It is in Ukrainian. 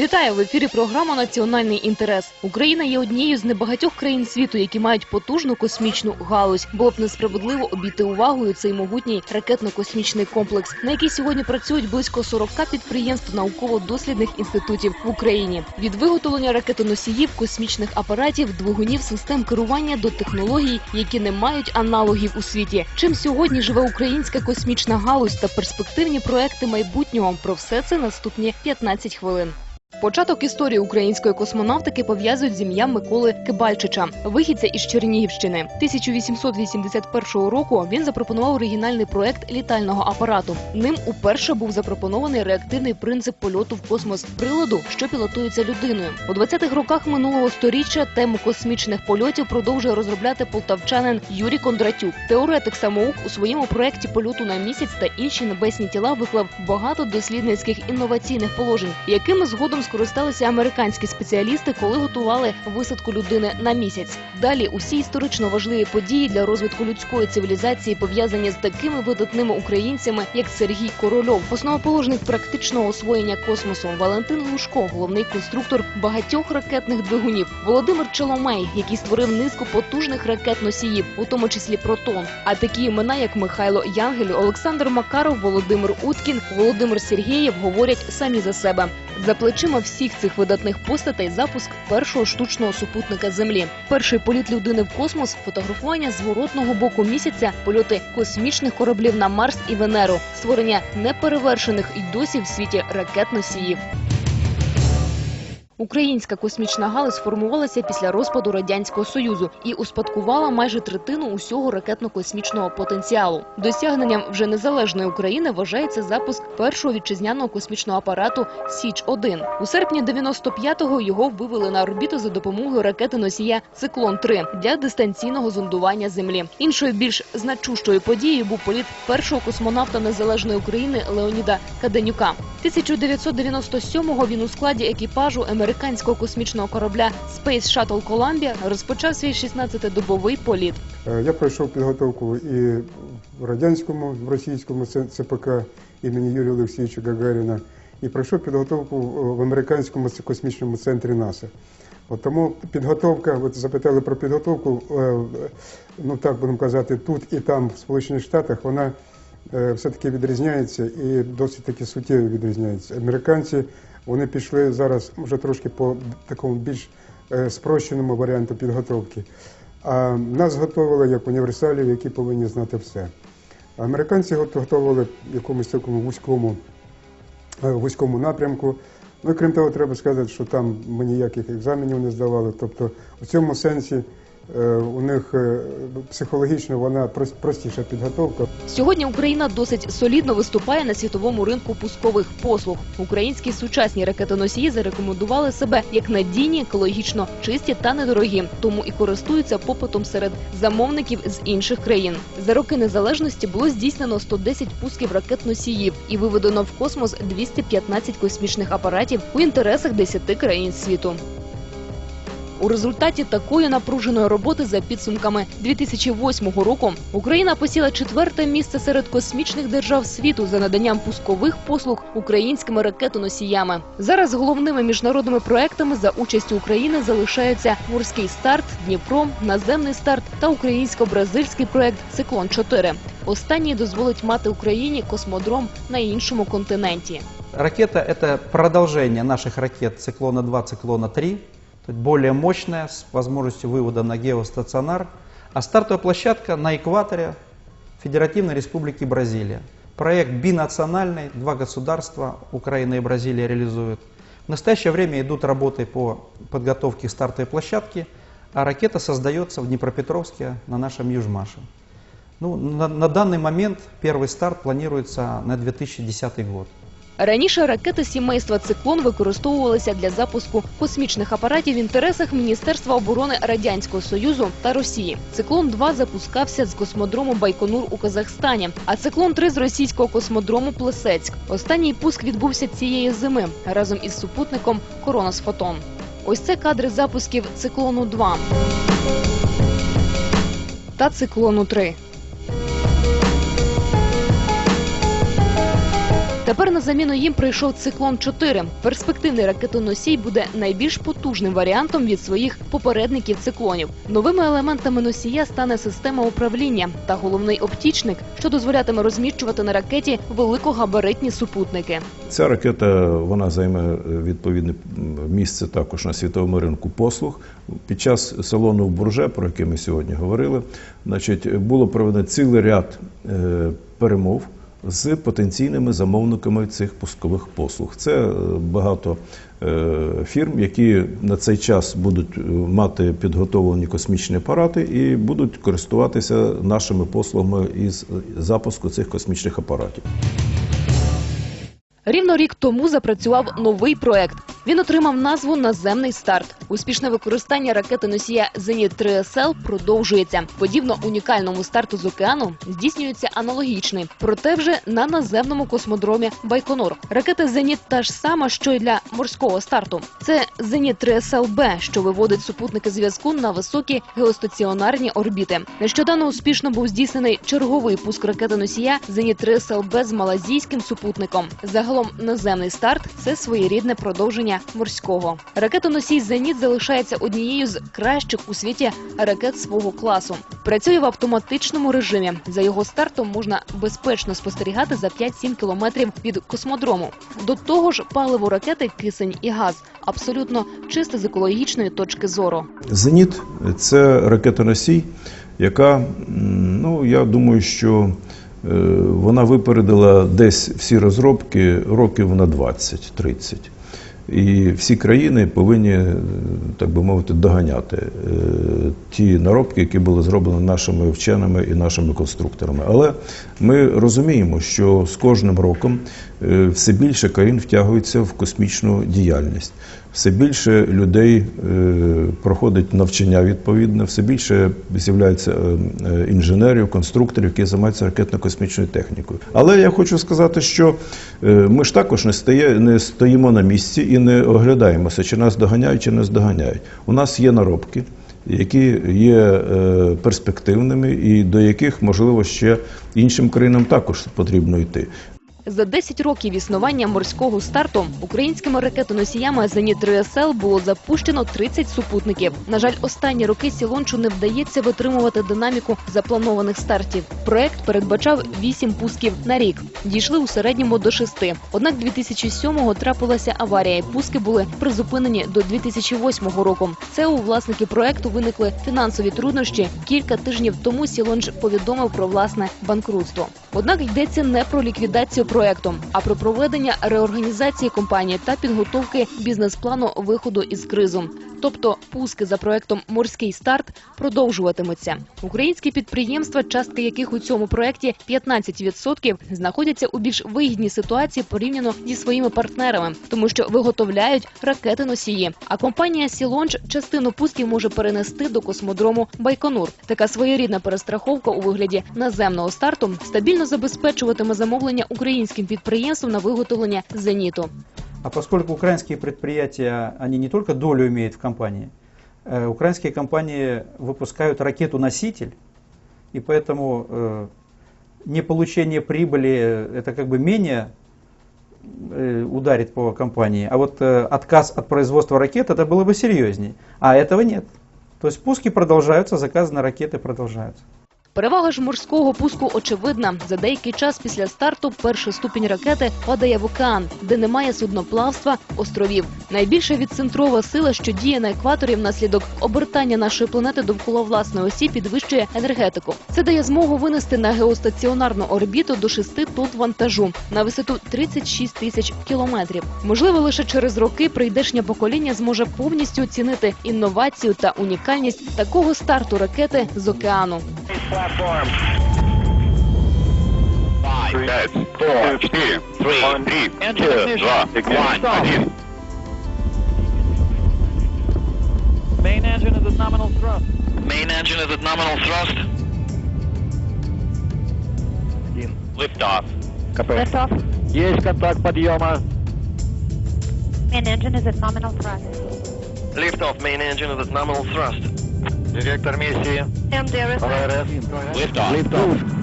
Вітаю в ефірі. Програма Національний інтерес. Україна є однією з небагатьох країн світу, які мають потужну космічну галузь. Було б несправедливо обійти увагою цей могутній ракетно-космічний комплекс, на який сьогодні працюють близько 40 підприємств науково-дослідних інститутів в Україні. Від виготовлення ракетоносіїв, космічних апаратів, двигунів, систем керування до технологій, які не мають аналогів у світі. Чим сьогодні живе українська космічна галузь та перспективні проекти майбутнього? Про все це наступні 15 хвилин. Початок історії української космонавтики пов'язують з ім'ям Миколи Кибальчича, вихідця із Чернігівщини. 1881 року він запропонував оригінальний проект літального апарату. Ним уперше був запропонований реактивний принцип польоту в космос приладу, що пілотується людиною. У 20-х роках минулого сторіччя тему космічних польотів продовжує розробляти полтавчанин Юрій Кондратюк. Теоретик самоук у своєму проекті польоту на місяць та інші небесні тіла виклав багато дослідницьких інноваційних положень, якими згодом скористалися американські спеціалісти, коли готували висадку людини на місяць. Далі усі історично важливі події для розвитку людської цивілізації пов'язані з такими видатними українцями, як Сергій Корольов, основоположник практичного освоєння космосу, Валентин Глушко, головний конструктор багатьох ракетних двигунів, Володимир Челомей, який створив низку потужних ракет-носіїв, у тому числі протон. А такі імена, як Михайло Янгель, Олександр Макаров, Володимир Уткін, Володимир Сергєєв, говорять самі за себе. За плечима всіх цих видатних постатей запуск першого штучного супутника Землі, перший політ людини в космос, фотографування зворотного боку місяця, польоти космічних кораблів на Марс і Венеру, створення неперевершених і досі в світі ракет-носіїв. Українська космічна галузь сформувалася після розпаду радянського союзу і успадкувала майже третину усього ракетно-космічного потенціалу. Досягненням вже незалежної України вважається запуск першого вітчизняного космічного апарату Січ 1 У серпні 95-го його вивели на орбіту за допомогою ракети носія Циклон 3 для дистанційного зондування Землі. Іншою більш значущою подією був політ першого космонавта незалежної України Леоніда Каденюка. 1997-го він у складі екіпажу американського космічного корабля Space Shuttle Columbia розпочав свій 16-добовий політ. Е, Я пройшов підготовку і в радянському, в російському ЦПК імені Юрія Олексійовича Гагаріна, і пройшов підготовку в в американському космічному центрі НАСА. От тому підготовка, от запитали про підготовку, е, ну так будемо казати, тут і там, в Сполучених Штатах, вона е, все-таки відрізняється і досить таки суттєво відрізняється. Американці вони пішли зараз вже трошки по такому більш е, спрощеному варіанту підготовки. А нас готували як універсалів, які повинні знати все. Американці готували в якомусь такому вузькому, е, вузькому напрямку. Ну і крім того, треба сказати, що там ми ніяких екзаменів не здавали. Тобто у цьому сенсі у них е, психологічно вона простіша підготовка. Сьогодні Україна досить солідно виступає на світовому ринку пускових послуг. Українські сучасні ракетоносії зарекомендували себе як надійні, екологічно чисті та недорогі, тому і користуються попитом серед замовників з інших країн. За роки незалежності було здійснено 110 пусків ракет-носіїв і виведено в космос 215 космічних апаратів у інтересах 10 країн світу. У результаті такої напруженої роботи за підсумками 2008 року Україна посіла четверте місце серед космічних держав світу за наданням пускових послуг українськими ракетоносіями. Зараз головними міжнародними проектами за участю України залишаються морський старт, Дніпро, наземний старт та українсько-бразильський проект Циклон 4 Останній дозволить мати Україні космодром на іншому континенті. Ракета – это продолжение наших ракет «Циклона-2», «Циклона-3», то есть более мощная, с возможностью вывода на геостационар, а стартовая площадка на экваторе Федеративной Республики Бразилия. Проект бинациональный, два государства, Украина и Бразилия реализуют. В настоящее время идут работы по подготовке стартовой площадки, а ракета создается в Днепропетровске на нашем Южмаше. Ну, на, на данный момент первый старт планируется на 2010 год. Раніше ракети сімейства циклон використовувалися для запуску космічних апаратів в інтересах Міністерства оборони Радянського Союзу та Росії. Циклон 2 запускався з космодрому Байконур у Казахстані, а циклон 3 з російського космодрому Плесецьк. Останній пуск відбувся цієї зими разом із супутником Коронас Фотон. Ось це кадри запусків циклону 2 та циклону 3 Тепер на заміну їм прийшов циклон 4 Перспективний ракетоносій буде найбільш потужним варіантом від своїх попередників циклонів. Новими елементами носія стане система управління та головний оптічник, що дозволятиме розміщувати на ракеті великогабаритні супутники. Ця ракета вона займе е, відповідне місце також на світовому ринку послуг. Під час салону в Бурже, про який ми сьогодні говорили, значить, було проведено цілий ряд е, перемов з потенційними замовниками цих пускових послуг. Це е, багато е, фірм, які на цей час будуть е, мати підготовлені космічні апарати і будуть користуватися нашими послугами із запуску цих космічних апаратів. Рівно рік тому запрацював новий проект. Він отримав назву Наземний старт. Успішне використання ракети носія Зеніт 3 СЛ продовжується. Подібно унікальному старту з океану здійснюється аналогічний, проте вже на наземному космодромі Байконур. Ракета Зеніт та ж сама, що й для морського старту. Це Зеніт 3 СЛ Б, що виводить супутники зв'язку на високі геостаціонарні орбіти. Нещодавно успішно був здійснений черговий пуск ракети носія Зеніт 3 СЛ Б з малазійським супутником. Загалом наземний старт це своєрідне продовження морського. Ракетоносій Зеніт залишається однією з кращих у світі ракет свого класу. Працює в автоматичному режимі. За його стартом можна безпечно спостерігати за 5-7 кілометрів від космодрому. До того ж, паливо ракети, кисень і газ абсолютно чисте з екологічної точки зору. Зеніт це ракетоносій, яка, ну я думаю, що е, вона випередила десь всі розробки років на 20-30. І всі країни повинні, е, так би мовити, доганяти е, ті наробки, які були зроблені нашими вченими і нашими конструкторами. Але ми розуміємо, що з кожним роком е, все більше країн втягується в космічну діяльність. Все більше людей е, проходить навчання відповідне, все більше з'являється е, е, інженерів, конструкторів, які займаються ракетно-космічною технікою. Але я хочу сказати, що ми ж також не, стає, не стоїмо на місці і не оглядаємося, чи нас доганяють, чи не здоганяють. У нас є наробки. Які є перспективними і до яких можливо ще іншим країнам також потрібно йти. За 10 років існування морського старту українськими ракетоносіями Зеніт 3 СЛ було запущено 30 супутників. На жаль, останні роки Сілончу не вдається витримувати динаміку запланованих стартів. Проект передбачав 8 пусків на рік. Дійшли у середньому до 6. Однак 2007-го трапилася аварія, і пуски були призупинені до 2008 року. Це у власників проекту виникли фінансові труднощі. Кілька тижнів тому Сілонж повідомив про власне банкрутство. Однак йдеться не про ліквідацію проекту, а про проведення реорганізації компанії та підготовки бізнес-плану виходу із кризу. Тобто пуски за проектом Морський старт продовжуватимуться. Українські підприємства, частка яких у цьому проекті 15%, знаходяться у більш вигідній ситуації порівняно зі своїми партнерами, тому що виготовляють ракети носії. А компанія Сілонж частину пусків може перенести до космодрому Байконур. Така своєрідна перестраховка у вигляді наземного старту стабільно забезпечуватиме замовлення українським підприємствам на виготовлення зеніту. А поскольку украинские предприятия, они не только долю имеют в компании, э, украинские компании выпускают ракету-носитель, и поэтому э, не получение прибыли э, это как бы менее э, ударит по компании, а вот э, отказ от производства ракет это было бы серьезнее. А этого нет. То есть пуски продолжаются, заказы на ракеты продолжаются. Перевага ж морського пуску очевидна. За деякий час після старту перший ступінь ракети падає в океан, де немає судноплавства, островів. Найбільша відцентрова сила, що діє на екваторі внаслідок обертання нашої планети довкола власної осі, підвищує енергетику. Це дає змогу винести на геостаціонарну орбіту до 6 тонн вантажу на висоту 36 тисяч кілометрів. Можливо, лише через роки прийдешнє покоління зможе повністю оцінити інновацію та унікальність такого старту ракети з океану. Platform. Five, пять, four, четыре, three, три, two, два, one, один. Main engine is at nominal thrust. Main engine is at nominal thrust. Один. Lift off. КП. Liftoff. Есть контакт подъема. Main engine is at nominal thrust. Lift off. Main engine is at nominal thrust. Direkt armé C. MDRS. Liftoff. Liftoff.